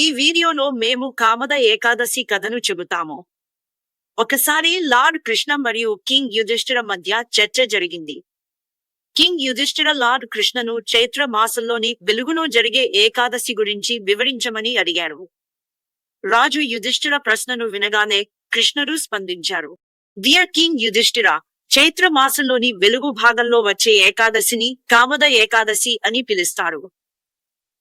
ఈ వీడియోలో మేము కామద ఏకాదశి కథను చెబుతాము. ఒకసారి లార్డ్ కృష్ణ మరియు కింగ్ యుధిష్ఠిర మధ్య చర్చ జరిగింది. కింగ్ యుధిష్ఠిర లార్డ్ కృష్ణను చైత్ర మాసంలోని వెలుగులో జరిగే ఏకాదశి గురించి వివరించమని అడిగారు. రాజు యుధిష్ఠిర ప్రశ్నను వినగానే కృష్ణుడు స్పందించారు. డియర్ కింగ్ యుధిష్ఠిర చైత్ర మాసంలోని వెలుగు భాగంలో వచ్చే ఏకాదశిని కామద ఏకాదశి అని పిలుస్తారు.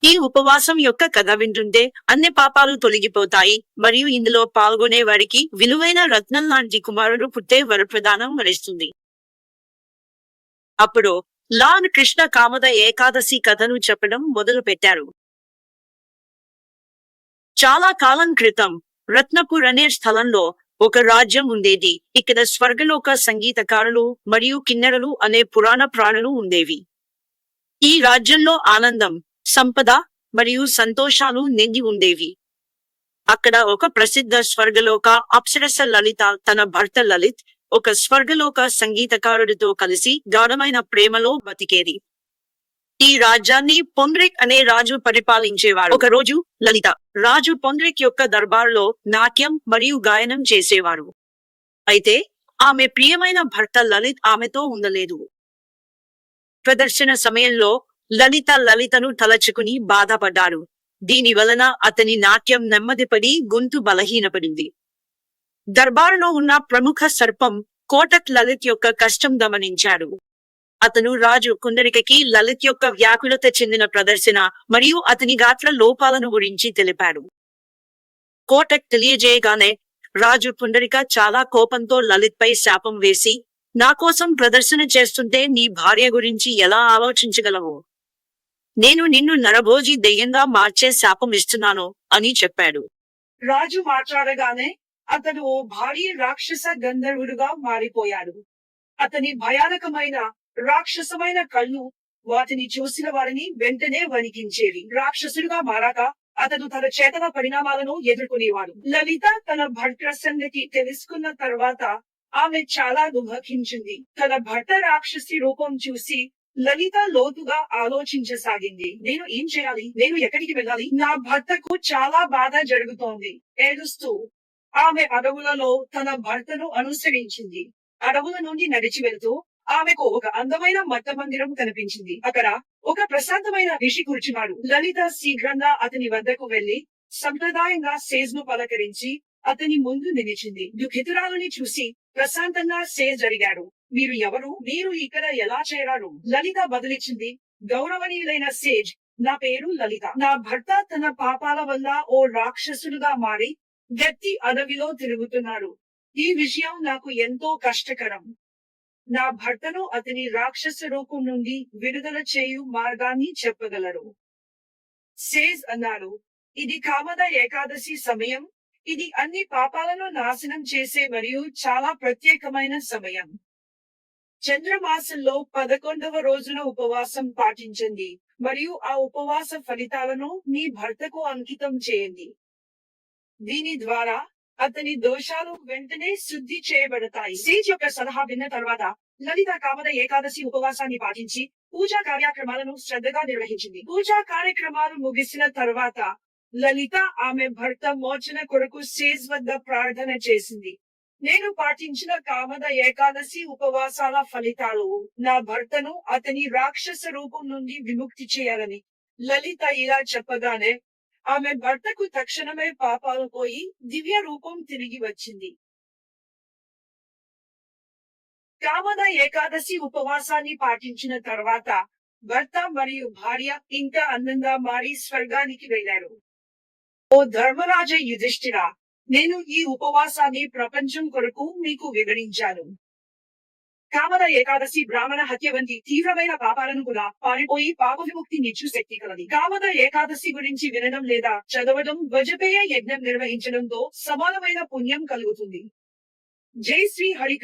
ఈ ఉపవాసం యొక్క కథ వింటుంటే అన్ని పాపాలు తొలగిపోతాయి. మరియు ఇందులో పాల్గొనే వారికి విలువైన రత్నం లాంటి కుమారుడు పుట్టే వరప్రదానం వరిస్తుంది. అప్పుడు లాన్ కృష్ణ కామద ఏకాదశి కథను చెప్పడం మొదలు పెట్టారు చాలా కాలం క్రితం రత్నపూర్ అనే స్థలంలో ఒక రాజ్యం ఉండేది. ఇక్కడ స్వర్గలోక సంగీతకారులు మరియు కిన్నెరలు అనే పురాణ ప్రాణులు ఉండేవి. ఈ రాజ్యంలో ఆనందం సంపద మరియు సంతోషాలు నిండి ఉండేవి. అక్కడ ఒక ప్రసిద్ధ స్వర్గలోక అప్సరస లలిత తన భర్త లలిత్ ఒక స్వర్గలోక సంగీతకారుడితో కలిసి గాఢమైన ప్రేమలో బతికేది. ఈ రాజ్యాన్ని పొంద్రిక్ అనే రాజు పరిపాలించేవాడు. ఒక రోజు లలిత రాజు పొంద్రిక్ యొక్క దర్బార్లో నాట్యం మరియు గాయనం చేసేవారు అయితే ఆమె ప్రియమైన భర్త లలిత్ ఆమెతో ఉండలేదు. ప్రదర్శన సమయంలో లలిత లలితను తలచుకుని బాధపడ్డాడు. దీని వలన అతని నాట్యం నెమ్మదిపడి గొంతు బలహీనపడింది. దర్బారులో ఉన్న ప్రముఖ సర్పం కోటక్ లలిత్ యొక్క కష్టం గమనించాడు. అతను రాజు కుందరికకి లలిత్ యొక్క వ్యాకులత చెందిన ప్రదర్శన మరియు అతని గాత్ర లోపాలను గురించి తెలిపాడు. కోటక్ తెలియజేయగానే రాజు పుండరిక చాలా కోపంతో లలిత్ పై శాపం వేసి నా కోసం ప్రదర్శన చేస్తుంటే నీ భార్య గురించి ఎలా ఆలోచించగలవు? నేను నిన్ను నరభోజి దెయ్యంగా మార్చే శాపం ఇస్తున్నాను అని చెప్పాడు. రాజు మాట్లాడగానే అతడు ఓ భారీ రాక్షస గంధర్వుడుగా మారిపోయాడు. అతని భయానకమైన రాక్షసమైన కళ్ళు వాటిని చూసిన వారిని వెంటనే వణికించేవి. రాక్షసుడుగా మారాక అతడు తన చేతన పరిణామాలను ఎదుర్కొనేవాడు. లలిత తన భర్త సంగతి తెలుసుకున్న తర్వాత ఆమె చాలా దుఃఖించింది. తన భర్త రాక్షసి రూపం చూసి లలిత లోతుగా ఆలోచించసాగింది. నేను ఏం చేయాలి? నేను ఎక్కడికి వెళ్ళాలి? నా భర్తకు చాలా బాధ జరుగుతోంది ఏడుస్తూ ఆమె అడవులలో తన భర్తను అనుసరించింది. అడవుల నుండి నడిచి వెళుతూ ఆమెకు ఒక అందమైన మట్ట మందిరం కనిపించింది. అక్కడ ఒక ప్రశాంతమైన ఋషి కూర్చున్నాడు. లలిత శీఘ్రంగా అతని వద్దకు వెళ్ళి సంప్రదాయంగా సేజ్ను పలకరించి అతని ముందు నిలిచింది. దుఃఖితురాలని చూసి ప్రశాంతంగా సేజ్ అడిగాడు. మీరు ఎవరు? మీరు ఇక్కడ ఎలా చేరారు? లలిత బదులిచ్చింది. గౌరవనీయులైన సేజ్ నా పేరు లలిత. నా భర్త తన పాపాల వల్ల ఓ రాక్షసుడుగా మారి గట్టి అడవిలో తిరుగుతున్నారు. ఈ విషయం నాకు ఎంతో కష్టకరం. నా భర్తను అతని రాక్షస రూపం నుండి విడుదల చేయు మార్గాన్ని చెప్పగలరు. సేజ్ అన్నారు ఇది కామద ఏకాదశి సమయం. ఇది అన్ని పాపాలను నాశనం చేసే మరియు చాలా ప్రత్యేకమైన సమయం. చంద్రమాసంలో పదకొండవ రోజున ఉపవాసం పాటించండి మరియు ఆ ఉపవాస ఫలితాలను మీ భర్తకు అంకితం చేయండి. దీని ద్వారా అతని దోషాలు వెంటనే శుద్ధి చేయబడతాయి. సేజ్ యొక్క సలహా విన్న తర్వాత లలిత కామద ఏకాదశి ఉపవాసాన్ని పాటించి పూజా కార్యక్రమాలను శ్రద్ధగా నిర్వహించింది. పూజా కార్యక్రమాలు ముగిసిన తర్వాత లలిత ఆమె భర్త మోచన కొరకు సేజ్ వద్ద ప్రార్థన చేసింది. నేను పాటించిన కామద ఏకాదశి ఉపవాసాల ఫలితాలు నా భర్తను అతని రాక్షస రూపం నుండి విముక్తి చేయాలని లలిత ఇలా చెప్పగానే ఆమె భర్తకు తక్షణమే పాపాలు పోయి దివ్య రూపం తిరిగి వచ్చింది. కామద ఏకాదశి ఉపవాసాన్ని పాటించిన తర్వాత భర్త మరియు భార్య ఇంకా అందంగా మారి స్వర్గానికి వెళ్ళారు ఓ ధర్మరాజ యుధిష్ఠిర నేను ఈ ఉపవాసాన్ని ప్రపంచం కొరకు మీకు వివరించాను. కామద ఏకాదశి బ్రాహ్మణ హత్య వంటి తీవ్రమైన పాపాలను కూడా పారిపోయి పాప విముక్తి నిచ్చు శక్తి కలది. కామద ఏకాదశి గురించి వినడం లేదా చదవడం వజపేయ యజ్ఞం నిర్వహించడంతో సమానమైన పుణ్యం కలుగుతుంది. జై శ్రీ హరి